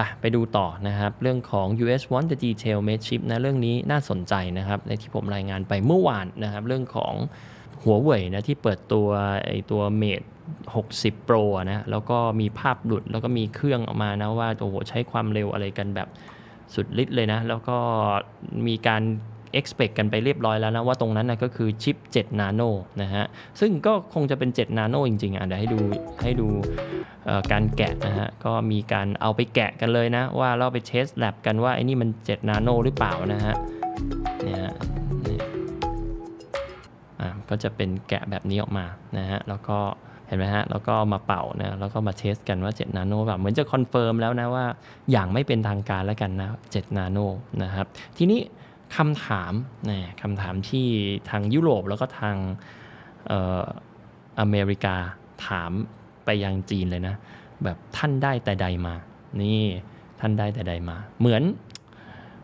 ไปไปดูต่อนะครับ เรื่องของ US want the detail made chip นะ เรื่องนี้น่าสนใจนะครับ ในที่ผมรายงานไปเมื่อวานนะครับ เรื่องของหัวเว่ยนะที่เปิดตัวไอตัว Mate 60 Pro นะแล้วก็มีภาพหลุดแล้วก็มีเครื่องออกมานะว่าโอ้โหใช้ความเร็วอะไรกันแบบสุดฤทธิ์เลยนะ แล้วก็มีการ expect กันไปเรียบร้อยแล้วนะว่าตรงนั้นนะก็คือชิป7นาโนนะฮะ ซึ่งก็คงจะเป็น7นาโนจริงๆอะเดี๋ยวให้ดูให้ดูการแกะนะฮะ ก็มีการเอาไปแกะกันเลยนะ ว่าเราไปเทสแลบกันว่าไอ้นี่มัน7นาโนหรือเปล่านะฮะเนี่ยนี่อะก็จะเป็นแกะแบบนี้ออกมานะฮะ แล้วก็เห็นไหมฮะ แล้วก็มาเป่านะ แล้วก็มาเทสกันว่า 7 นาโนแบบเหมือนจะคอนเฟิร์มแล้วนะว่าอย่างไม่เป็นทางการแล้วกันนะ 7 นาโนนะครับ ทีนี้ คำถามนะคำถามที่ทางยุโรปแล้วก็ทางเอออเมริกาถามไปยังจีนเลยนะ แบบท่านได้แต่ใดมา นี่ท่านได้แต่ใดมา เหมือน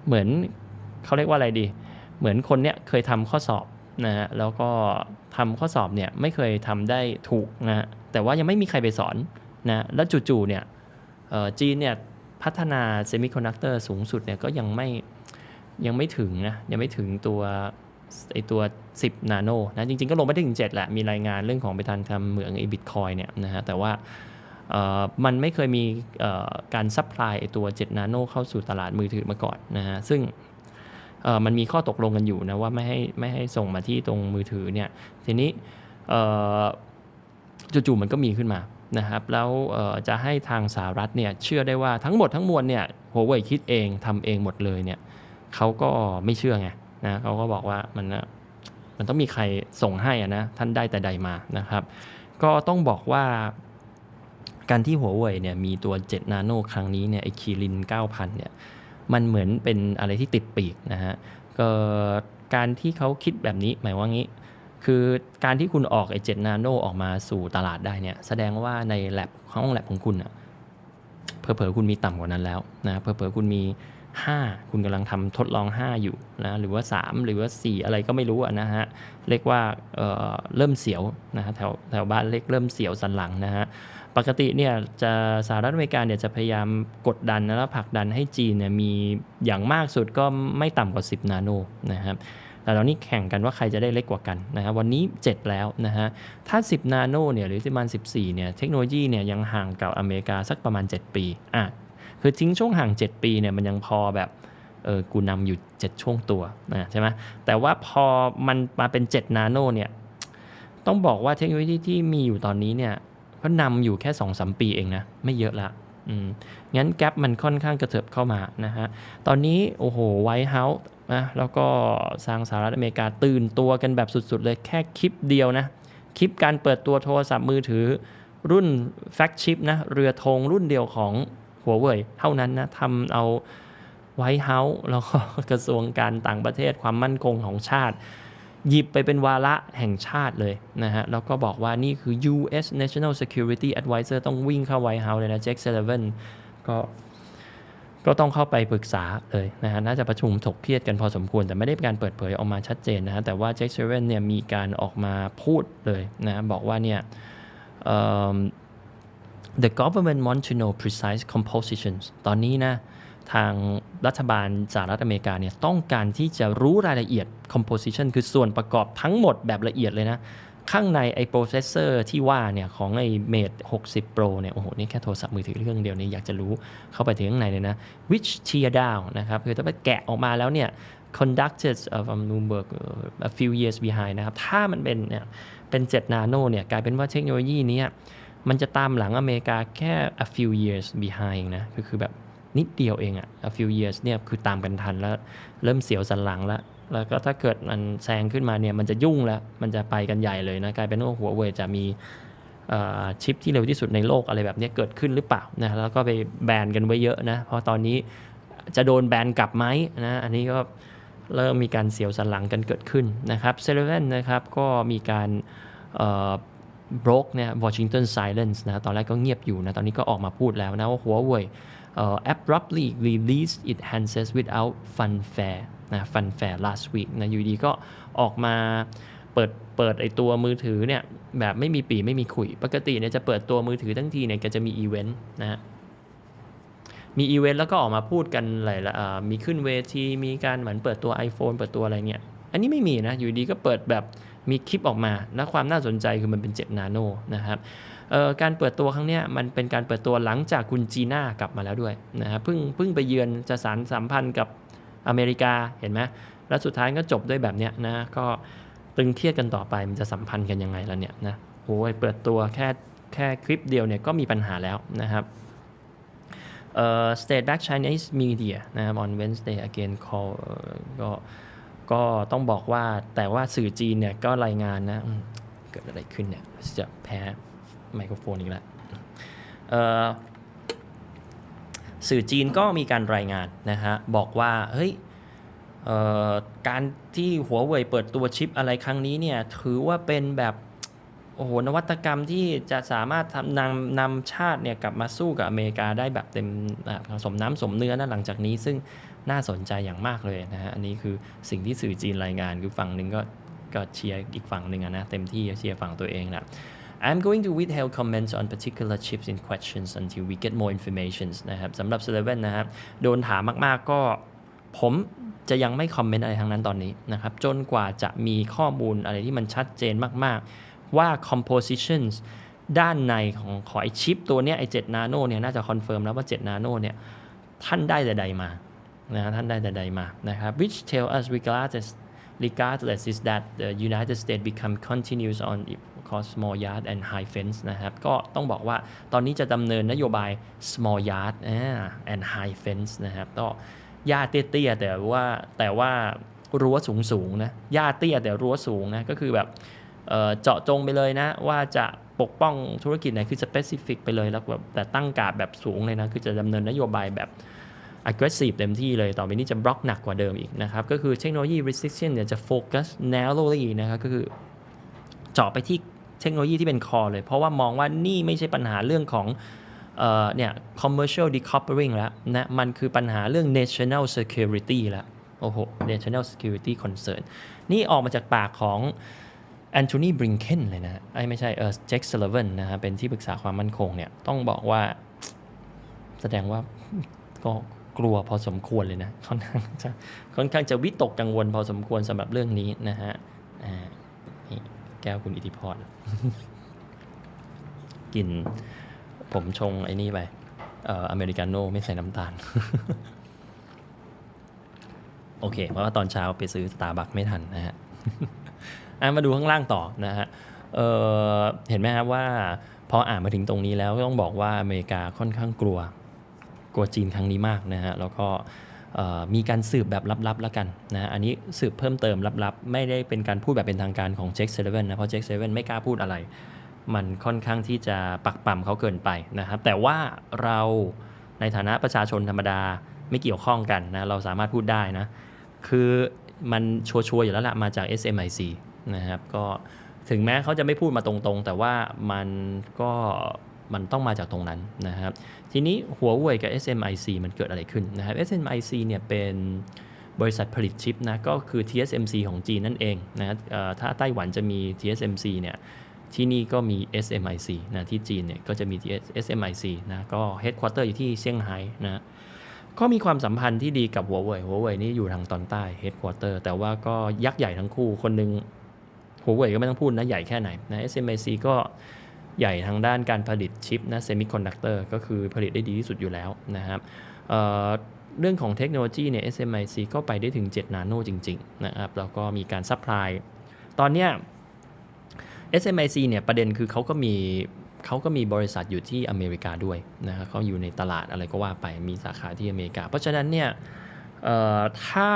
เหมือนเขาเรียกว่าอะไรดี เหมือนคนเนี้ยเคยทำข้อสอบนะฮะแล้วก็ทำข้อสอบเนี่ยไม่เคยทำได้ถูกนะ แต่ว่ายังไม่มีใครไปสอนนะแล้วจู่ๆเนี่ยจีนเนี่ยพัฒนาเซมิคอนดักเตอร์สูงสุดเนี่ยก็ยังไม่ ยังไม่ถึงนะยังไม่ถึงตัวไอตัว 10 นาโนนะจริงๆ ก็ลงไปถึง 7 แหละ มีรายงานเรื่องของไปทางทำเหมืองไอบิตคอยเนี่ยนะฮะแต่ว่ามันไม่เคยมีการซัพพลายไอตัว 7 นาโนเข้าสู่ตลาดมือถือมาก่อนนะฮะซึ่งมันมีข้อตกลงกันอยู่นะว่าไม่ให้ไม่ให้ส่งมาที่ตรงมือถือเนี่ยทีนี้เอ่จู่ๆมันก็มีขึ้นมานะครับแล้วจะให้ทางสหรัฐเนี่ยเชื่อได้ว่าทั้งหมดทั้งมวลเนี่ยหัวเว่ยคิดเองทำเองหมดเลยเนี่ย เขาก็ไม่เชื่อไงนะเขาก็บอกว่ามันนะมันต้องมีใครส่งให้อะนะท่านได้แต่ใดมานะครับ ก็ต้องบอกว่าการที่หัวเว่ยเนี่ยมีตัว 7 นาโนครั้งนี้เนี่ยไอคีริน 9,000 เนี่ยมันเหมือนเป็นอะไรที่ติดปีกนะฮะก็การที่เขาคิดแบบนี้หมายว่างี้ คือการที่คุณออกไอ7นาโนออกมาสู่ตลาดได้เนี่ยแสดงว่าในแลบห้องแลบของคุณอะเผลอๆคุณมีต่ำกว่านั้นแล้วนะเผลอๆคุณมี 5 คุณกำลังทำทดลอง 5 อยู่นะหรือว่า 3 หรือว่า 4 อะไรก็ไม่รู้นะฮะเรียกว่าเเริ่มเสียวนะฮะแถวแถวบ้านเล็กเริ่มเสียวสันหลังนะฮะปกติเนี่ยจะสหรัฐอเมริกาเนี่ยจะพยายามกดดันแล้วผลักดันให้จีนเนี่ยมีอย่างมากสุดก็ไม่ต่ำกว่า 10 นาโนนะครับแต่ตอนนี้แข่งกันว่าใครจะได้เล็กกว่ากันนะฮะวันนี้ 7 แล้วนะฮะถ้า 10 นาโนเนี่ยหรือประมาณ 14เนี่ยเทคโนโลยีเนี่ยยังห่างกับอเมริกาสักประมาณ 7 ปีอะ คือทิ้งช่วงห่าง 7 ปีเนี่ยมันยังพอแบบเออกูนำอยู่ 7 ช่วงตัวนะใช่ไหมแต่ว่าพอมันมาเป็น 7 นาโนเนี่ยต้องบอกว่าเทคโนโลยีที่มีอยู่ตอนนี้เนี่ยก็นำอยู่แค่ 2-3 ปีเองนะ ไม่เยอะละอืมงั้นแกลบมันค่อนข้างกระเถิบเข้ามานะฮะ ตอนนี้โอ้โหไวท์เฮาส์นะแล้วก็ทางสหรัฐอเมริกาตื่นตัวกันแบบสุดๆ เลยแค่คลิปเดียวนะ คลิปการเปิดตัวโทรศัพท์มือถือรุ่นแฟกชิปนะ เรือธงรุ่นเดียวของ หัวเว่ยเท่านั้นนะทำเอาไวท์เฮาส์แล้วก็กระทรวงการต่างประเทศความมั่นคงของชาติ หยิบไปเป็นวาระแห่งชาติเลยนะฮะ แล้วก็บอกว่านี่คือ US National Security Advisor ต้องวิ่งเข้าไวท์เฮาส์เลยนะแจ็คเซเลเวนก็ก็ต้องเข้าไปปรึกษาเลยนะฮะ น่าจะประชุมถกเครียดกันพอสมควร แต่ไม่ได้เป็นการเปิดเผยออกมาชัดเจนนะฮะ แต่ว่าแจ็คเซเลเวนเนี่ยมีการออกมาพูดเลยนะ บอกว่าเนี่ย the government want to know precise compositions ตอนนี้นะทางรัฐบาลสหรัฐอเมริกาเนี่ยต้องการที่จะรู้รายละเอียด composition คือส่วนประกอบทั้งหมดแบบละเอียดเลยนะ ข้างในไอ้ processor ที่ว่าเนี่ยของไอ้ Mate 60 Pro เนี่ยโอ้โห นี่แค่โทรศัพท์มือถือเครื่องเดียวเนี่ยอยากจะรู้เข้าไปถึงข้างในเลยนะ which tear down นะครับคือถ้าไปแกะออกมาแล้วเนี่ย conducted from Bloomberg a few years behind นะครับถ้ามันเป็นเนี่ยเป็น7นาโนเนี่ยกลายเป็นว่าเทคโนโลยีนี้ มันจะตามหลังอเมริกาแค่ a few years behind นะก็คือแบบนิดเดียวเองอะ a few years เนี่ยคือตามกันทันแล้ว เริ่มเสียวสันหลังแล้ว แล้วก็ถ้าเกิดมันแซงขึ้นมาเนี่ยมันจะยุ่งแล้ว มันจะไปกันใหญ่เลยนะ กลายเป็นว่าหัวเว่ยจะมีชิปที่เร็วที่สุดในโลกอะไรแบบนี้เกิดขึ้นหรือเปล่านะแล้วก็ไปแบนกันไว้เยอะนะเพราะตอนนี้จะโดนแบนกลับไหมนะอันนี้ก็เริ่มมีการเสียวสันหลังกันเกิดขึ้นนะครับเซเลเวนนะครับก็มีการ broke เนี่ย Washington silence นะตอนแรกก็เงียบอยู่นะ ตอนนี้ก็ออกมาพูดแล้วนะว่าหัวเว่ย abruptly released its handsets without fanfare นะ fanfare last week นะอยู่ดีก็ออกมาเปิดเปิดไอตัวมือถือเนี่ย แบบไม่มีปีไม่มีขุย ปกติเนี่ยจะเปิดตัวมือถือทั้งทีเนี่ยก็จะมีอีเวนต์นะฮะมีอีเวนต์แล้วก็ออกมาพูดกันหลายละมีขึ้นเวที มีการเหมือนเปิดตัว iPhone เปิดตัวอะไรเนี่ย อันนี้ไม่มีนะ อยู่ดีก็เปิดแบบ มีคลิปออกมา และความน่าสนใจคือมันเป็น 7 นาโนนะครับการเปิดตัวครั้งนี้มันเป็นการเปิดตัวหลังจากคุณจีน่ากลับมาแล้วด้วยนะครับเพิ่งเพิ่งไปเยือนจะสารสัมพันธ์กับอเมริกาเห็นไหมแล้วสุดท้ายก็จบด้วยแบบเนี้ยนะก็ตึงเครียดกันต่อไปมันจะสัมพันธ์กันยังไงล่ะเนี่ยนะโอ้ยเปิดตัวแค่แค่คลิปเดียวเนี่ยก็มีปัญหาแล้วนะครับเอ่อ State Back Chinese Media นะครับ on Wednesday again call เอ่อ ก็ต้องบอกว่าแต่ว่าสื่อจีนเนี่ยก็รายงานนะเกิดอะไรขึ้นเนี่ยจะแพ้ไมโครโฟนอีกแล้วสื่อจีนก็มีการรายงานนะฮะบอกว่าเฮ้ยการที่หัวเว่ยเปิดตัวชิปอะไรครั้งนี้เนี่ยถือว่าเป็นแบบโอ้โหนวัตกรรมที่จะสามารถทำนำนำชาติเนี่ยกลับมาสู้กับอเมริกาได้แบบเต็มอ่าสมน้ำสมเนื้อนะหลังจากนี้ ซึ่ง น่าสนใจอย่างมากเลยนะฮะ อันนี้คือสิ่งที่สื่อจีนรายงานคือฝั่งหนึ่งก็ก็เชียร์อีกฝั่งหนึ่งนะเต็มที่เชียร์ฝั่งตัวเองแหละ I'm going to withhold comments on particular chips in questions until we get more information นะครับสำหรับ s 11นะครับโดนถามมากๆก็ผมจะยังไม่คอมเมนต์อะไรทั้งนั้นตอนนี้นะครับ จนกว่าจะมีข้อมูลอะไรที่มันชัดเจนมากๆ ว่า compositions ด้านในของขอไอชิปตัวเนี้ยไอ7นาโนเนี่ยน่าจะคอนเฟิร์มแล้วว่า 7 นาโนเนี่ยท่านได้แต่ใดมา นะท่านได้ใดมานะครับ which tell us regardless regardless is that the United States become continuous on cause small yard and high fence นะครับ ก็ต้องบอกว่าตอนนี้จะดำเนินนโยบาย small yard and high fence นะครับก็หญ้าเตี้ยๆแต่ว่าแต่ว่ารั้วสูงๆนะหญ้าเตี้ยแต่รั้วสูงนะ ก็คือแบบเจาะจงไปเลยนะ ว่าจะปกป้องธุรกิจไหนคือ specific ไปเลยแล้วแบบแต่ตั้งกาดแบบสูงเลยนะ คือจะดำเนินนโยบายแบบ aggressive เต็มที่เลยต่อไปนี้จะบล็อกหนักกว่าเดิมอีกนะครับ ก็คือเทคโนโลยี restriction เนี่ยจะโฟกัส narrowly นะครับก็คือเจาะไปที่เทคโนโลยีที่เป็นคอเลย เพราะว่ามองว่านี่ไม่ใช่ปัญหาเรื่องของเออเนี่ย commercial decoupling แล้วนะมันคือปัญหาเรื่อง national security แล้วโอ้โห national security concern นี่ออกมาจากปากของแอนโทนีบริงเคนเลยนะไอ้ไม่ใช่เออแจ็คเซลเวนนะฮะเป็นที่ปรึกษาความมั่นคงเนี่ยต้องบอกว่าแสดงว่าก็ กลัวพอสมควรเลยนะค่อนข้างจะค่อนข้างจะวิตกกังวลพอสมควรสำหรับเรื่องนี้นะฮะนี่แก้วคุณอิทธิพรกินผมชงไอ้นี่ไปเอ่ออเมริกาโน่ไม่ใส่น้ำตาล โอเค เพราะว่าตอนเช้าไปซื้อสตาร์บัคไม่ทันนะฮะอะมาดูข้างล่างต่อนะฮะเเห็นไหมครับว่าพออ่านมาถึงตรงนี้แล้วต้องบอกว่าอเมริกาค่อนข้างกลัว กลัวจีนครั้งนี้มากนะฮะแล้วก็มีการสืบแบบลับๆแล้วกันนะอันนี้สืบเพิ่มเติมลับๆ ไม่ได้เป็นการพูดแบบเป็นทางการของเจ็คเซเว่นนะเพราะเจ็คเซเว่นไม่กล้าพูดอะไร มันค่อนข้างที่จะปักปั่มเขาเกินไปนะครับแต่ว่าเราในฐานะประชาชนธรรมดาไม่เกี่ยวข้องกันนะเราสามารถพูดได้นะคือมันชัวร์ๆอยู่แล้วละมาจาก SMIC นะครับก็ถึงแม้เขาจะไม่พูดมาตรงๆ แต่ว่ามันก็ มันต้องมาจากตรงนั้นนะครับ ทีนี้หัวเว่ยกับ SMIC มันเกิดอะไรขึ้นนะครับ SMIC เนี่ยเป็นบริษัทผลิตชิปนะก็คือ TSMC ของจีนนั่นเองนะถ้าไต้หวันจะมี TSMC เนี่ยที่นี่ก็มี SMIC นะที่จีนเนี่ยก็จะมี SMIC นะก็ headquarter อยู่ที่เซี่ยงไฮ้นะก็มีความสัมพันธ์ที่ดีกับหัวเว่ยหัวเว่ยนี่อยู่ทางตอนใต้ headquarter แต่ว่าก็ยักษ์ใหญ่ทั้งคู่คนหนึ่งหัวเว่ยก็ไม่ต้องพูดนะใหญ่แค่ไหนนะ SMIC ก็ ใหญ่ทางด้านการผลิตชิปนะ semiconductor ก็คือผลิตได้ดีที่สุดอยู่แล้วนะครับเเรื่องของเทคโนโลยีเนี่ย SMIC ก็ไปได้ถึง 7 นาโนจริงๆนะครับแล้วก็มีการซัพพลายตอนเนี้ย SMIC เนี่ยประเด็นคือเขาก็มีเขาก็มีบริษัทอยู่ที่อเมริกาด้วยนะครับเขาอยู่ในตลาดอะไรก็ว่าไปมีสาขาที่อเมริกา เพราะฉะนั้นเนี่ยถ้า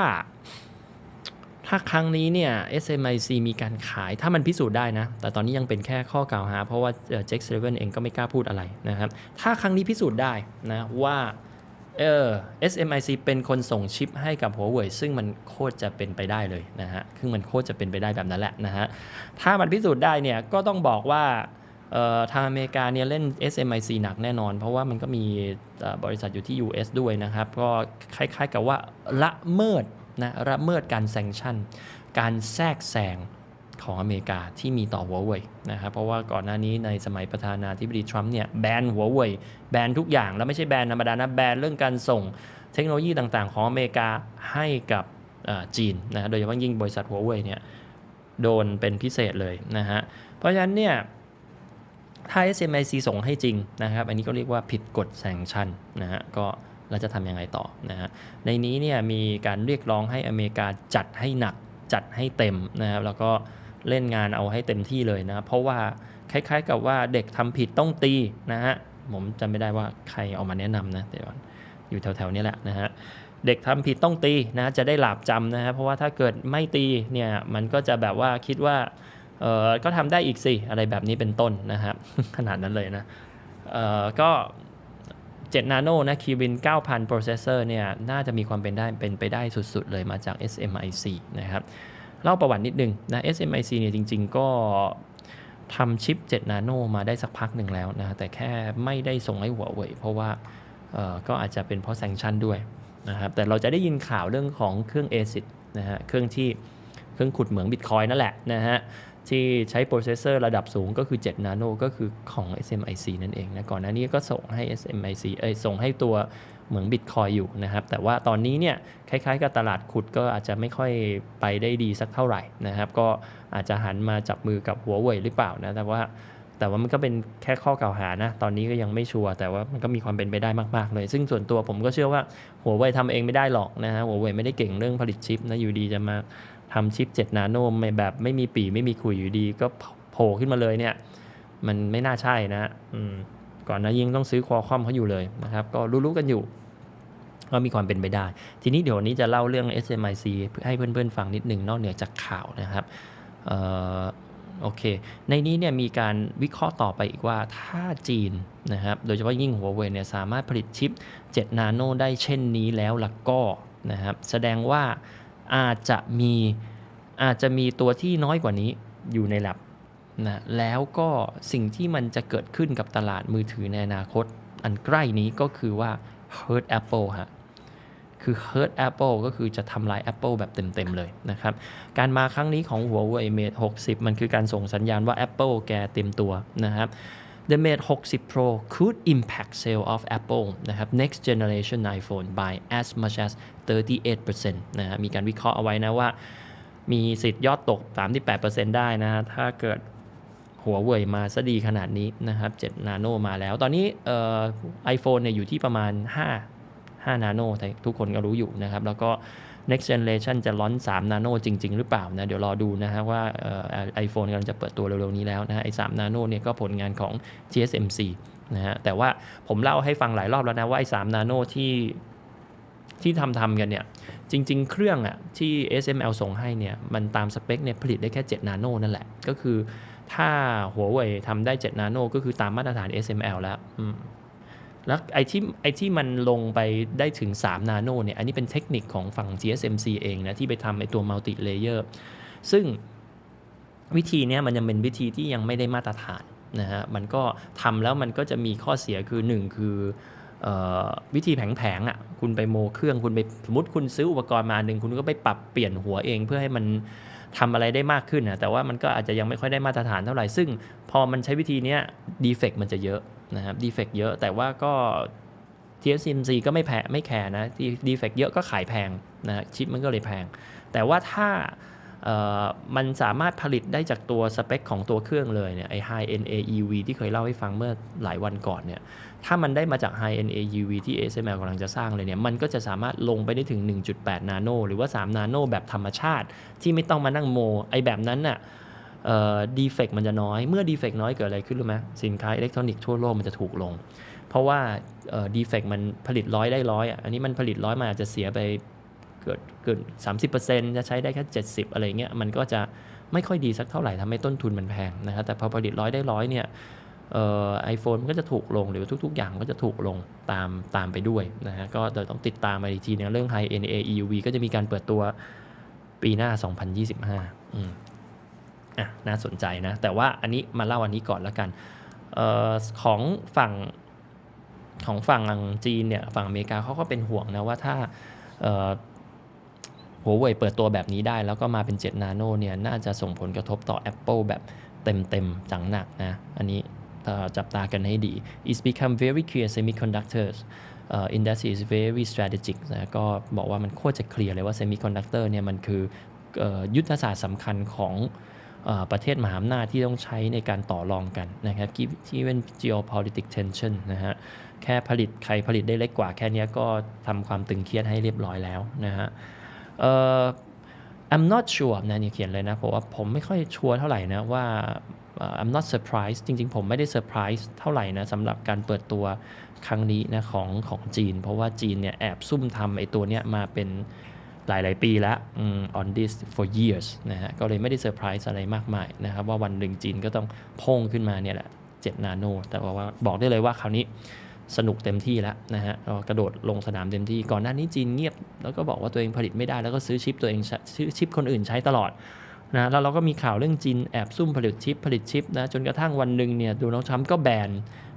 ถ้าครั้งนี้เนี่ย SMIC มีการขายถ้ามันพิสูจน์ได้นะ แต่ตอนนี้ยังเป็นแค่ข้อกล่าวหา เพราะว่าเจ็คเซเว่นเองก็ไม่กล้าพูดอะไรนะครับ ถ้าครั้งนี้พิสูจน์ได้นะว่าเออ SMIC เป็นคนส่งชิปให้กับหัวเว่ยซึ่งมันโคตรจะเป็นไปได้เลยนะฮะซึ่งมันโคตรจะเป็นไปได้แบบนั้นแหละนะฮะ ถ้ามันพิสูจน์ได้เนี่ยก็ต้องบอกว่าทางอเมริกาเนี่ยเล่น SMIC หนักแน่นอน เพราะว่ามันก็มีบริษัทอยู่ที่ US ด้วยนะครับ ก็คล้ายๆกับว่าละเมิด นะละเมิดการแซงชั่น การแทรกแซงของอเมริกาที่มีต่อหัวเว่ยนะครับเพราะว่าก่อนหน้านี้ในสมัยประธานาธิบดีทรัมป์เนี่ยแบนหัวเว่ยแบนทุกอย่าง แล้วไม่ใช่แบนธรรมดานะแบนเรื่องการส่งเทคโนโลยีต่างๆ ของอเมริกาให้กับจีนนะโดยเฉพาะยิ่งบริษัทหัวเว่ยเนี่ยโดนเป็นพิเศษเลยนะฮะเพราะฉะนั้นเนี่ยถ้า SMIC ส่งให้จริงนะครับ อันนี้ก็เรียกว่าผิดกฎแซงชั่นนะฮะก็ เราจะทำยังไงต่อนะฮะในนี้เนี่ยมีการเรียกร้องให้อเมริกาจัดให้หนักจัดให้เต็มนะครับแล้วก็เล่นงานเอาให้เต็มที่เลยนะเพราะว่าคล้ายๆกับว่าเด็กทำผิดต้องตีนะฮะผมจำไม่ได้ว่าใครเอามาแนะนำนะเดี๋ยวก่ออยู่แถวๆนี้แหละนะฮะเด็กทำผิดต้องตีนะจะได้หลาบจำนะครับเพราะว่าถ้าเกิดไม่ตีเนี่ยมันก็จะแบบว่าคิดว่าเออก็ทำได้อีกสิอะไรแบบนี้เป็นต้นนะครับขนาดนั้นเลยนะเออก็ 7นาโนนะคีวิน9,000 processor เนี่ยน่าจะมีความเป็นได้เป็นไปได้สุด ๆ เลยมาจาก SMIC นะครับเล่าประวัตินิดนึงนะ SMIC เนี่ยจริง ๆ ก็ทำชิป 7 นาโนมาได้สักพักหนึ่งแล้วนะแต่แค่ไม่ได้ส่งให้หัวเว่ยเพราะว่าก็อาจจะเป็นเพราะแซงชันด้วยนะครับแต่เราจะได้ยินข่าวเรื่องของเครื่อง ASIC นะฮะเครื่องที่เครื่องขุดเหมืองบิตคอยนั่นแหละนะฮะ ที่ใช้โปรเซสเซอร์ระดับสูงก็คือ 7 นาโนก็คือของ SMIC นั่นเองนะ ก่อนหน้านี้ก็ส่งให้ SMIC เอ้ยส่งให้ตัวเหมืองบิตคอยอยู่นะครับ แต่ว่าตอนนี้เนี่ยคล้ายๆกับตลาดขุดก็อาจจะไม่ค่อยไปได้ดีสักเท่าไหร่นะครับ ก็อาจจะหันมาจับมือกับหัวเว่ยหรือเปล่านะ แต่ว่าแต่ว่ามันก็เป็นแค่ข้อกล่าวหานะ ตอนนี้ก็ยังไม่ชัวร์แต่ว่ามันก็มีความเป็นไปได้มาก ๆ เลย ซึ่งส่วนตัวผมก็เชื่อว่าหัวเว่ยทำเองไม่ได้หรอกนะฮะหัวเว่ยไม่ได้เก่งเรื่องผลิตชิปนะอยู่ดีจะมา ทำชิป 7 นาโนไม่แบบไม่มีปีไม่มีขุยอยู่ดี ก็โผล่ขึ้นมาเลยเนี่ย มันไม่น่าใช่นะก่อนนะยิ่งต้องซื้อควอคอมเขาอยู่เลยนะครับ ก็รู้ๆกันอยู่ก็มีความเป็นไปได้ ทีนี้เดี๋ยววันนี้จะเล่าเรื่อง SMIC ให้เพื่อนๆฟังนิดหนึ่งนอกเหนือจากข่าวนะครับออโอเค ในนี้เนี่ยมีการวิเคราะห์ต่อไปอีกว่าถ้าจีนนะครับ โดยเฉพาะยิ่งหัวเว่ยเนี่ยสามารถผลิตชิป 7 นาโนได้เช่นนี้แล้วล่ะก็นะครับ แสดงว่า อาจจะมีอาจจะมีตัวที่น้อยกว่านี้อยู่ใน lab นะแล้วก็สิ่งที่มันจะเกิดขึ้นกับตลาดมือถือในอนาคต อันใกล้นี้ก็คือว่า hurt Apple ฮะคือ hurt Apple ก็คือจะทำลาย Apple แบบเต็ม ๆ เลยนะครับ การมาครั้งนี้ของ Huawei Mate 60 มันคือการส่งสัญญาณว่า Apple แกเต็มตัวนะครับ The Mate 60 Pro could impact sale of Apple นะครับ next generation iPhone by as much as 38%นะฮะมีการวิเคราะห์เอาไว้นะว่า มีสิทธิ์ยอดตก 38%ได้นะฮะถ้าเกิดหัวเว่ยมาซะดีขนาดนี้นะครับ7นาโนมาแล้ว ตอนนี้เอ่อไอโฟนเนี่ยอยู่ที่ประมาณ 5 5 นาโนทุกคนก็รู้อยู่นะครับ แล้วก็ next generation จะล้อน3นาโนจริง ๆ หรือเปล่านะเดี๋ยวรอดูนะฮะว่าไอโฟนกำลังจะเปิดตัวเร็วๆนี้แล้วนะฮะไอ3นาโนเนี่ยก็ผลงานของ TSMC นะฮะแต่ว่าผมเล่าให้ฟังหลายรอบแล้วนะว่าไอ3นาโนที่ที่ทำทำกันเนี่ยจริง ๆ เครื่องอะที่ SML ส่งให้เนี่ยมันตามสเปคเนี่ยผลิตได้แค่ 7 นาโนนั่นแหละ ก็คือถ้าหัวเว่ยทำได้ 7 นาโนก็คือตามมาตรฐาน SML แล้ว แล้วไอ้ที่ไอ้ที่มันลงไปได้ถึง 3 นาโนเนี่ย อันนี้เป็นเทคนิคของฝั่ง TSMC เองนะ ที่ไปทำไอ้ตัว multi layer ซึ่งวิธีเนี้ยมันยังเป็นวิธีที่ยังไม่ได้มาตรฐานนะฮะ มันก็ทำแล้วมันก็จะมีข้อเสียคือ 1 คือออวิธีแผงๆอะคุณไปโมเครื่องคุณไปสมมติคุณซื้ออุปกรณ์มาหนึ่งคุณก็ไปปรับเปลี่ยนหัวเองเพื่อให้มันทำอะไรได้มากขึ้นนะแต่ว่ามันก็อาจจะยังไม่ค่อยได้มาตรฐานเท่าไหร่ ซึ่งพอมันใช้วิธีนี้ดีเฟกมันจะเยอะ นะครับดีเฟกเยอะแต่ว่าก็ TSMC ก็ไม่แพ้ไม่แคร์นะดีเฟกเยอะก็ขายแพงนะชิปมันก็เลยแพง แต่ว่าถ้ามันสามารถผลิตได้จากตัวสเปคของตัวเครื่องเลยเนี่ยไอ High End AEV ที่เคยเล่าให้ฟังเมื่อหลายวันก่อนเนี่ยถ้ามันได้มาจาก High End AUV ที่ ASML กำลังจะสร้างเลยเนี่ยมันก็จะสามารถลงไปได้ถึง 1.8 นาโนหรือว่า 3 นาโนแบบธรรมชาติ ที่ไม่ต้องมานั่งโมไอแบบนั้นน่ะ ดีเฟกมันจะน้อย เมื่อดีเฟกน้อยเกิดอะไรขึ้นรู้ไหมสินค้าอิเล็กทรอนิกส์ทั่วโลกมันจะถูกลง เพราะว่าเอ่อดีเฟกมันผลิตร้อยได้ร้อยอะอันนี้มันผลิตร้อยมันอาจจะเสียไปเกิดเกิดสามสิบเปอร์เซ็น30%จะใช้ได้แค่70อะไรเงี้ยมันก็จะไม่ค่อยดีสักเท่าไหร่ทำให้ต้นทุนมันแพงนะครับแต่พอผลิตร้อยได้ร้อยเนี่ยเอ่อไอโฟนมันก็จะถูกลงหรือทุก ๆ อย่างก็จะถูกลงตามตามไปด้วยนะฮะก็เดี๋ยวต้องติดตามมาอีกทีนะเรื่อง High End AEUV ก็จะมีการเปิดตัวปีหน้า 2025อืม อะน่าสนใจนะ แต่ว่าอันนี้มาเล่าอันนี้ก่อนแล้วกันเอ่อของฝั่งของฝั่งจีนเนี่ยฝั่งอเมริกาเขาก็เป็นห่วงนะว่าถ้าเออหัวเว่ยเปิดตัวแบบนี้ได้ แล้วก็มาเป็น 7 นาโนเนี่ยน่าจะส่งผลกระทบต่อ Apple แบบเต็มๆจังหนักนะ อันนี้จับตากันให้ดี It's become very clear semiconductors uh, industry is very strategic นะก็บอกว่ามันโคตรจะเคลียร์เลยว่า semiconductor เนี่ยมันคือออยุทธศาสตร์สำคัญของ ประเทศมหาอำนาจที่ต้องใช้ในการต่อรองกันนะครับที่เป็น geopolitical tension นะฮะแค่ผลิตใครผลิตได้เล็กกว่าแค่นี้ก็ทำความตึงเครียดให้เรียบร้อยแล้วนะฮะ I'm not sure นะนี่เขียนเลยนะเพราะว่าผมไม่ค่อยชัวร์เท่าไหร่นะว่า I'm not surprised จริงๆ ผมไม่ได้เซอร์ไพรส์เท่าไหร่นะสำหรับการเปิดตัวครั้งนี้นะของของจีน เพราะว่าจีนเนี่ยแอบซุ่มทำไอ้ตัวเนี้ยมาเป็น หลาย ๆ ปีแล้ว on this for years นะฮะ ก็เลยไม่ได้เซอร์ไพรส์อะไรมากมายนะครับ ว่าวันหนึ่งจีนก็ต้องพ่งขึ้นมาเนี่ยแหละ7นาโน แต่ว่าบอกได้เลยว่าคราวนี้สนุกเต็มที่แล้วนะฮะก็กระโดดลงสนามเต็มที่ ก่อนหน้านี้จีนเงียบ แล้วก็บอกว่าตัวเองผลิตไม่ได้ แล้วก็ซื้อชิปตัวเองซื้อชิปคนอื่นใช้ตลอดนะแล้วเราก็มีข่าวเรื่องจีนแอบซุ่มผลิตชิปผลิตชิปนะ จนกระทั่งวันหนึ่งเนี่ยโดนัลด์ทรัมก็แบน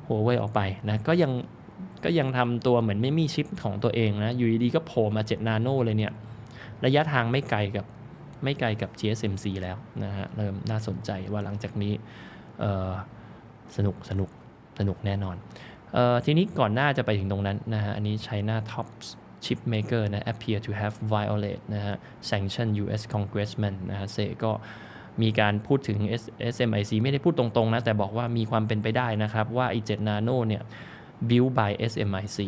หัวเว่ยออกไปนะ ก็ยังก็ยังทำตัวเหมือนไม่มีชิปของตัวเองนะ อยู่ดีๆก็โผล่มา7นาโนเลยเนี่ย ระยะทางไม่ไกลกับไม่ไกลกับ GSMC แล้วนะฮะเริ่มน่าสนใจว่าหลังจากนี้สนุกสนุกสนุกแน่นอนออทีนี้ก่อนหน้าจะไปถึงตรงนั้นนะฮะอันนี้ China top chip maker นะ appear to have violate นะฮะ sanction US congressman นะฮะเซก็มีการพูดถึง S- SMIC ไม่ได้พูดตรงๆนะ แต่บอกว่ามีความเป็นไปได้นะครับ ว่าไอี7 nano เนี่ย build by SMIC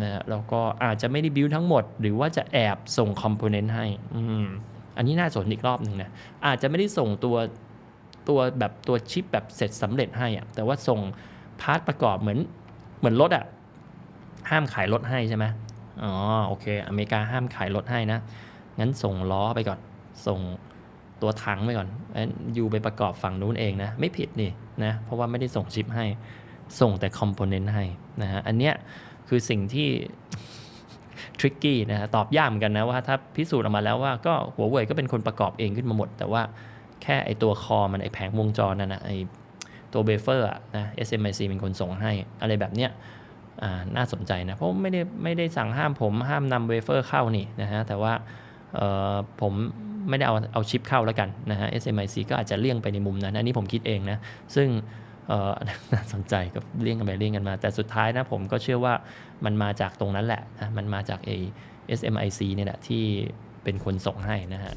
นะฮะแล้วก็อาจจะไม่ได้ build ทั้งหมด หรือว่าจะแอบส่ง component ให้อืมอันนี้น่าสนอีกรอบหนึ่งนะอาจจะไม่ได้ส่งตัวตัวแบบตัวชิปแบบเสร็จสำเร็จให้อะแต่ว่าส่งพาร์ทประกอบเหมือนเหมือนรถอะห้ามขายรถให้ใช่ไหมอ๋อโอเค อเมริกาห้ามขายรถให้นะ งั้นส่งล้อไปก่อน ส่งตัวถังไปก่อนงั้นยูไปประกอบฝั่งนู้นเองนะ ไม่ผิดนี่นะ เพราะว่าไม่ได้ส่งชิปให้ ส่งแต่คอมโพเนนต์ให้นะฮะ อันเนี้ย คือสิ่งที่ทริกกี้นะฮะตอบยากเหมือนกันนะว่าถ้าพิสูจน์ออกมาแล้วว่าก็หัวเว่ยก็เป็นคนประกอบเองขึ้นมาหมด แต่ว่าแค่ไอตัวคอมันไอแผงวงจรนั่นนะไอตัวเบเฟอร์นะ SMIC เป็นคนส่งให้อะไรแบบเนี้ยน่าสนใจนะ เพราะไม่ได้ไม่ได้สั่งห้ามผมห้ามนำเวเฟอร์เข้านี่นะฮะแต่ว่าผมไม่ได้เอาเอาชิปเข้าแล้วกันนะฮะ SMIC ก็อาจจะเลี่ยงไปในมุมนั้นอันนี้ผมคิดเองนะ ซึ่ง น่าสนใจก็เลี่ยงกันไปเลี่ยงกันมา แต่สุดท้ายนะผมก็เชื่อว่ามันมาจากตรงนั้นแหละนะมันมาจากไอ SMIC เนี่ยแหละที่เป็นคนส่งให้นะฮะ